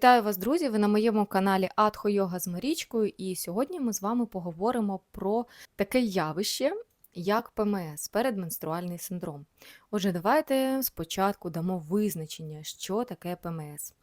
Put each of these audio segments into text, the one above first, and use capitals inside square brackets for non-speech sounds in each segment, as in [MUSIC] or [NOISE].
Вітаю вас, друзі! Ви на моєму каналі Атхо Йога з Марічкою, і сьогодні ми з вами поговоримо про таке явище, як ПМС передменструальний синдром. Отже, давайте спочатку дамо визначення, що таке ПМС.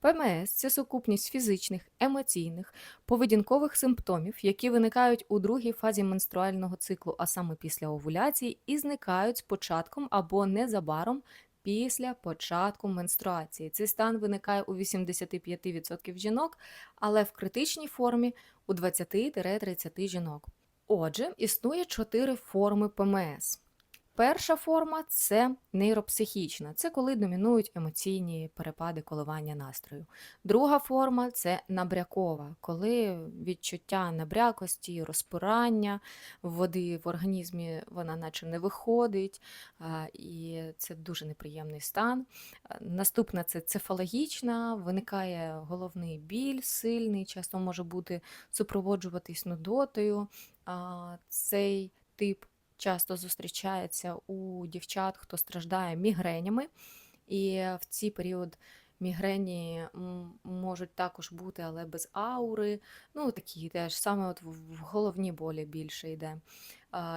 ПМС це сукупність фізичних, емоційних, поведінкових симптомів, які виникають у другій фазі менструального циклу, а саме після овуляції, і зникають з початком або незабаром після початку менструації. Цей стан виникає у 85% жінок, але в критичній формі у 20-30 жінок. Отже, існує чотири форми ПМС. Перша форма це нейропсихічна, це коли домінують емоційні перепади коливання настрою. Друга форма це набрякова, коли відчуття набрякості, розпирання води в організмі вона наче не виходить, і це дуже неприємний стан. Наступна це цефалогічна, виникає головний біль сильний, часто може бути супроводжуватись нудотою. Цей тип часто зустрічається у дівчат, хто страждає мігренями, і в цей період мігрені можуть також бути, але без аури. Ну, такі теж саме от в головні болі більше йде.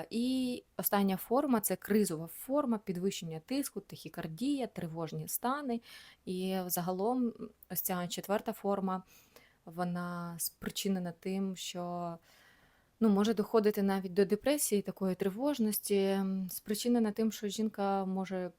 І остання форма це кризова форма, підвищення тиску, тахікардія, тривожні стани. І загалом ось ця четверта форма, вона спричинена тим, що ну, може доходити навіть до депресії, такої тривожності, спричинена тим, що жінка може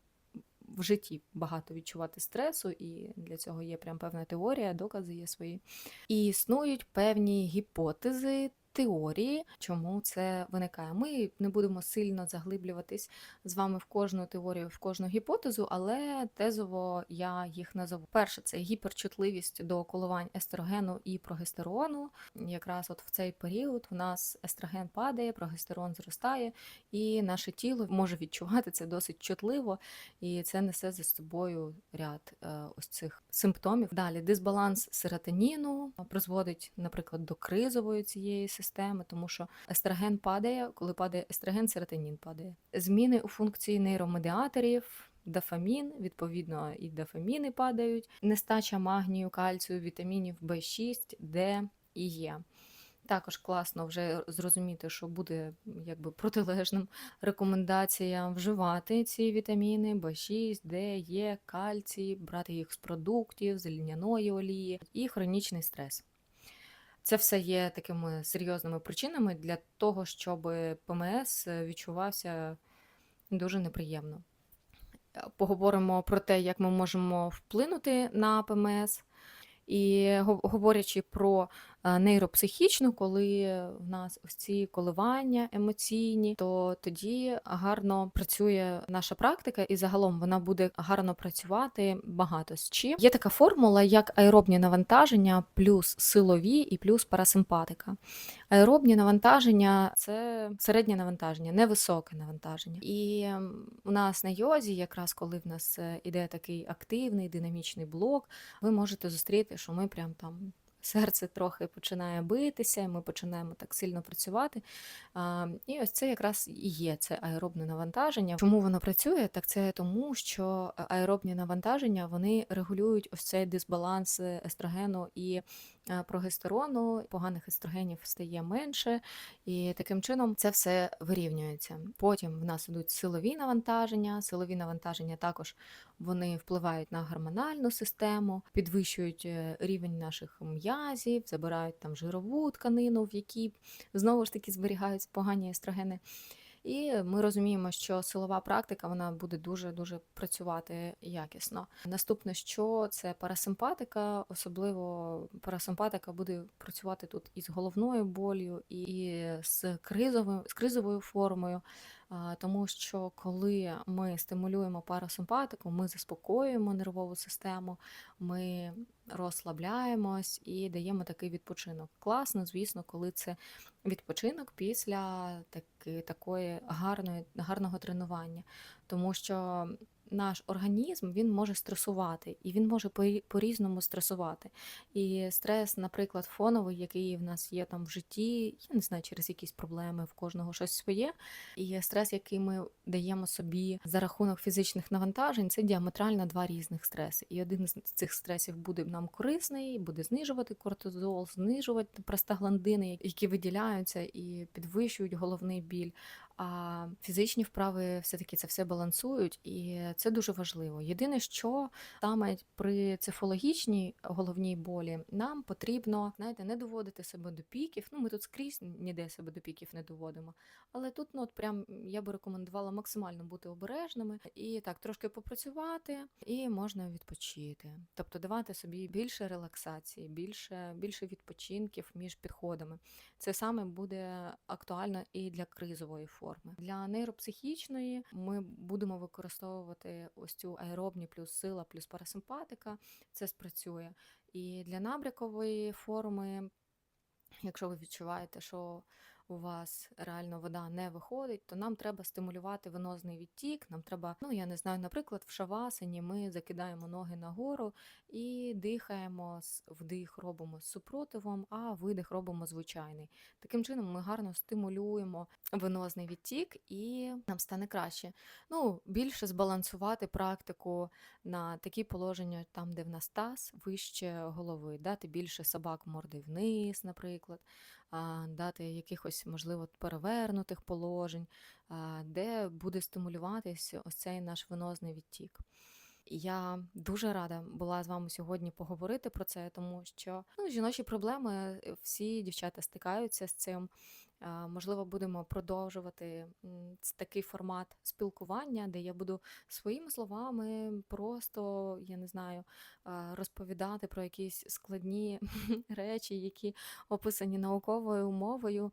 в житті багато відчувати стресу, і для цього є прям певна теорія, докази є свої. І існують певні гіпотези. Теорії, чому це виникає. Ми не будемо сильно заглиблюватись з вами в кожну теорію, в кожну гіпотезу, але тезово я їх назову. Перше, це гіперчутливість до коливань естрогену і прогестерону. Якраз от в цей період у нас естроген падає, прогестерон зростає, і наше тіло може відчувати це досить чутливо, і це несе за собою ряд е, ось цих симптомів. Далі дисбаланс серотоніну призводить, наприклад, до кризової цієї системи, тому що естроген падає, коли падає естроген, серотонін падає. Зміни у функції нейромедіаторів. Дофамін, відповідно, і дофаміни падають, нестача магнію, кальцію, вітамінів В6, Д і Е. Також класно вже зрозуміти, що буде якби протилежним рекомендаціям вживати ці вітаміни В6, Д, Е, кальцій, брати їх з продуктів, з льняної олії і хронічний стрес. Це все є такими серйозними причинами для того, щоб ПМС відчувався дуже неприємно. Е, Поговоримо про те, як ми можемо вплинути на ПМС. І говорячи про е, нейропсихічну, коли в нас ось ці коливання емоційні, то тоді гарно працює наша практика, і загалом вона буде гарно працювати багато з чим. Є така формула, як аеробні навантаження, плюс силові і плюс парасимпатика. Аеробні навантаження це середнє навантаження, невисоке навантаження. І у нас на йозі, якраз коли в нас е, іде такий активний динамічний блок, ви можете зустріти, що ми прям там. Серце трохи починає битися, і ми починаємо так сильно працювати. І ось це якраз і є це аеробне навантаження. Чому воно працює? Так це тому, що аеробні навантаження вони регулюють ось цей дисбаланс естрогену і е, прогестерону. Поганих естрогенів стає менше, і таким чином це все вирівнюється. Потім в нас ідуть силові навантаження. Силові навантаження також вони впливають на гормональну систему, підвищують е, рівень наших м'язів, забирають там жирову тканину, в якій знову ж таки зберігаються погані естрогени. І ми розуміємо, що силова практика вона буде дуже дуже працювати якісно. Наступне, що це парасимпатика, особливо парасимпатика буде працювати тут із головною болю, і з кризовою, з кризовою формою. Тому що коли ми стимулюємо парасимпатику, ми заспокоюємо нервову систему, ми розслабляємось і даємо такий відпочинок. Класно, звісно, коли це відпочинок після таки, такої гарної, гарного тренування. Тому що наш організм він може стресувати, і він може по- по-різному стресувати. І стрес, наприклад, фоновий, який в нас є там в житті, я не знаю, через якісь проблеми в кожного щось своє. І стрес, який ми даємо собі за рахунок фізичних навантажень, це діаметрально два різних стреси. І один з цих стресів буде нам корисний, буде знижувати кортизол, знижувати простагландини, які виділяються і підвищують головний біль. А фізичні вправи все-таки це все балансують, і це дуже важливо. Єдине, що саме при цифологічній головній болі нам потрібно, знаєте, не доводити себе до піків. Ну, ми тут скрізь ніде себе до піків не доводимо. Але тут, ну, от прям я би рекомендувала максимально бути обережними і так трошки попрацювати, і можна відпочити. Тобто давати собі більше релаксації, більше, більше відпочинків між підходами. Це саме буде актуально і для кризової форми. Для нейропсихічної ми будемо використовувати ось цю аеробні плюс сила, плюс парасимпатика. Це спрацює. І для набрякової форми, якщо ви відчуваєте, що у вас реально вода не виходить, то нам треба стимулювати венозний відтік. Нам треба, ну я не знаю, наприклад, в шавасані ми закидаємо ноги нагору і дихаємо вдих робимо з супротивом, а видих робимо звичайний. Таким чином ми гарно стимулюємо венозний відтік і нам стане краще. Ну, більше збалансувати практику на такі положення, там, де в нас таз вище голови, дати більше собак морди вниз, наприклад, дати якихось, можливо, перевернутих положень, де буде стимулюватись ось цей наш венозний відтік. Я дуже рада була з вами сьогодні поговорити про це, тому що ну, жіночі проблеми е, всі дівчата стикаються з цим. Е, Можливо, будемо продовжувати такий формат спілкування, де я буду своїми словами просто, я не знаю, е, розповідати про якісь складні [LAUGHS] речі, які описані науковою мовою,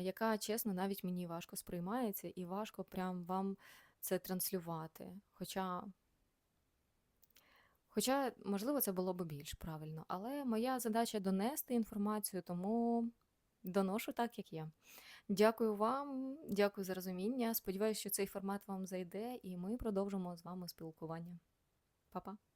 яка, чесно, навіть мені важко сприймається, і важко прям вам це транслювати. Хоча Хоча, можливо, це було б більш правильно, але моя задача донести інформацію, тому доношу так, як є. Дякую вам, дякую за розуміння. Сподіваюся, що цей формат вам зайде, і ми продовжимо з вами спілкування. Па-па!